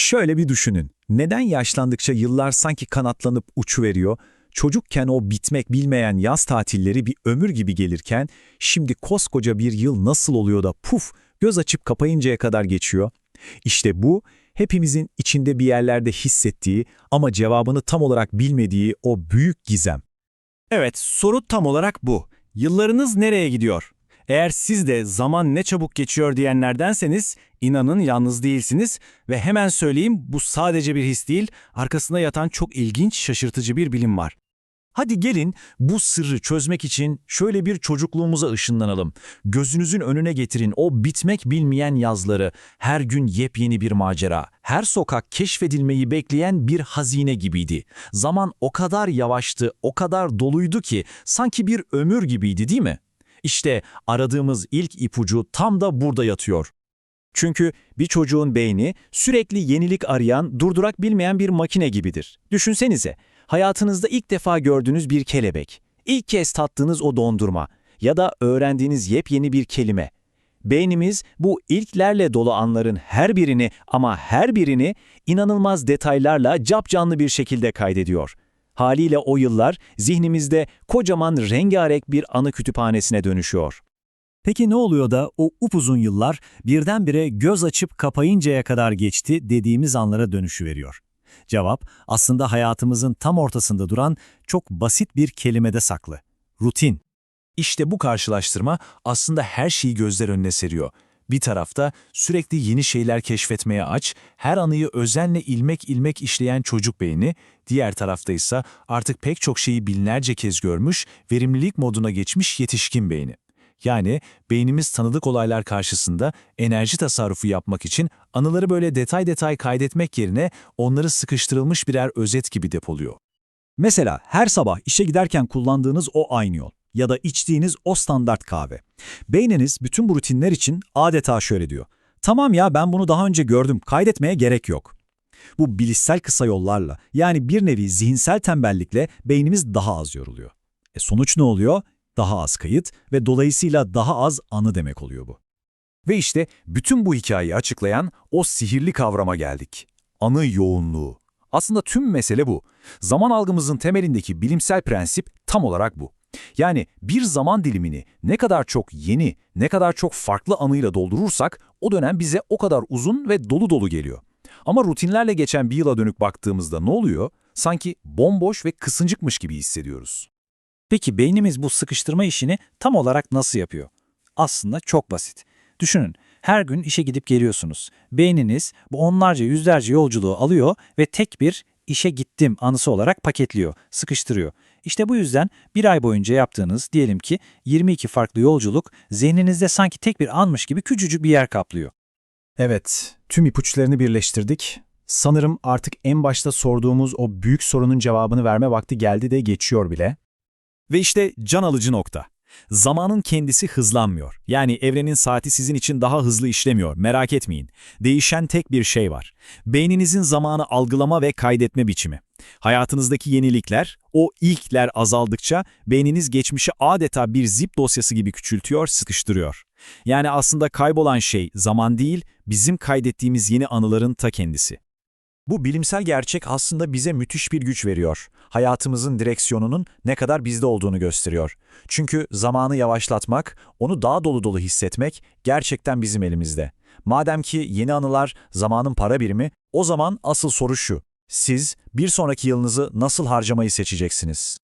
Şöyle bir düşünün. Neden yaşlandıkça yıllar sanki kanatlanıp uçuveriyor? Çocukken o bitmek bilmeyen yaz tatilleri bir ömür gibi gelirken şimdi koskoca bir yıl nasıl oluyor da puf göz açıp kapayıncaya kadar geçiyor? İşte bu hepimizin içinde bir yerlerde hissettiği ama cevabını tam olarak bilmediği o büyük gizem. Evet, soru tam olarak bu. Yıllarınız nereye gidiyor? Eğer siz de zaman ne çabuk geçiyor diyenlerdenseniz, inanın yalnız değilsiniz ve hemen söyleyeyim bu sadece bir his değil, arkasında yatan çok ilginç, şaşırtıcı bir bilim var. Hadi gelin bu sırrı çözmek için şöyle bir çocukluğumuza ışınlanalım. Gözünüzün önüne getirin o bitmek bilmeyen yazları. Her gün yepyeni bir macera. Her sokak keşfedilmeyi bekleyen bir hazine gibiydi. Zaman o kadar yavaştı, o kadar doluydu ki sanki bir ömür gibiydi değil mi? İşte aradığımız ilk ipucu tam da burada yatıyor. Çünkü bir çocuğun beyni sürekli yenilik arayan, durdurak bilmeyen bir makine gibidir. Düşünsenize, hayatınızda ilk defa gördüğünüz bir kelebek, ilk kez tattığınız o dondurma ya da öğrendiğiniz yepyeni bir kelime. Beynimiz bu ilklerle dolu anların her birini ama her birini inanılmaz detaylarla capcanlı bir şekilde kaydediyor. Haliyle o yıllar zihnimizde kocaman rengarenk bir anı kütüphanesine dönüşüyor. Peki ne oluyor da o upuzun yıllar birdenbire göz açıp kapayıncaya kadar geçti dediğimiz anlara dönüşüveriyor? Cevap aslında hayatımızın tam ortasında duran çok basit bir kelimede saklı. Rutin. İşte bu karşılaştırma aslında her şeyi gözler önüne seriyor. Bir tarafta sürekli yeni şeyler keşfetmeye aç, her anıyı özenle ilmek ilmek işleyen çocuk beyni, diğer tarafta ise artık pek çok şeyi binlerce kez görmüş, verimlilik moduna geçmiş yetişkin beyni. Yani beynimiz tanıdık olaylar karşısında enerji tasarrufu yapmak için anıları böyle detay detay kaydetmek yerine onları sıkıştırılmış birer özet gibi depoluyor. Mesela her sabah işe giderken kullandığınız o aynı yol ya da içtiğiniz o standart kahve. Beyniniz bütün bu rutinler için adeta şöyle diyor. Tamam ya ben bunu daha önce gördüm, kaydetmeye gerek yok. Bu bilişsel kısa yollarla yani bir nevi zihinsel tembellikle beynimiz daha az yoruluyor. E sonuç ne oluyor? Daha az kayıt ve dolayısıyla daha az anı demek oluyor bu. Ve işte bütün bu hikayeyi açıklayan o sihirli kavrama geldik. Anı yoğunluğu. Aslında tüm mesele bu. Zaman algımızın temelindeki bilimsel prensip tam olarak bu. Yani bir zaman dilimini ne kadar çok yeni, ne kadar çok farklı anıyla doldurursak o dönem bize o kadar uzun ve dolu dolu geliyor. Ama rutinlerle geçen bir yıla dönük baktığımızda ne oluyor? Sanki bomboş ve kısıncıkmış gibi hissediyoruz. Peki beynimiz bu sıkıştırma işini tam olarak nasıl yapıyor? Aslında çok basit. Düşünün, her gün işe gidip geliyorsunuz. Beyniniz bu onlarca yüzlerce yolculuğu alıyor ve tek bir işe gittim anısı olarak paketliyor, sıkıştırıyor. İşte bu yüzden bir ay boyunca yaptığınız diyelim ki 22 farklı yolculuk zihninizde sanki tek bir anmış gibi küçücük bir yer kaplıyor. Evet, tüm ipuçlarını birleştirdik. Sanırım artık en başta sorduğumuz o büyük sorunun cevabını verme vakti geldi de geçiyor bile. Ve işte can alıcı nokta. Zamanın kendisi hızlanmıyor. Yani evrenin saati sizin için daha hızlı işlemiyor, merak etmeyin. Değişen tek bir şey var. Beyninizin zamanı algılama ve kaydetme biçimi. Hayatınızdaki yenilikler, o ilkler azaldıkça beyniniz geçmişi adeta bir zip dosyası gibi küçültüyor, sıkıştırıyor. Yani aslında kaybolan şey zaman değil, bizim kaydettiğimiz yeni anıların ta kendisi. Bu bilimsel gerçek aslında bize müthiş bir güç veriyor. Hayatımızın direksiyonunun ne kadar bizde olduğunu gösteriyor. Çünkü zamanı yavaşlatmak, onu daha dolu dolu hissetmek gerçekten bizim elimizde. Madem ki yeni anılar zamanın para birimi, o zaman asıl soru şu. Siz bir sonraki yılınızı nasıl harcamayı seçeceksiniz?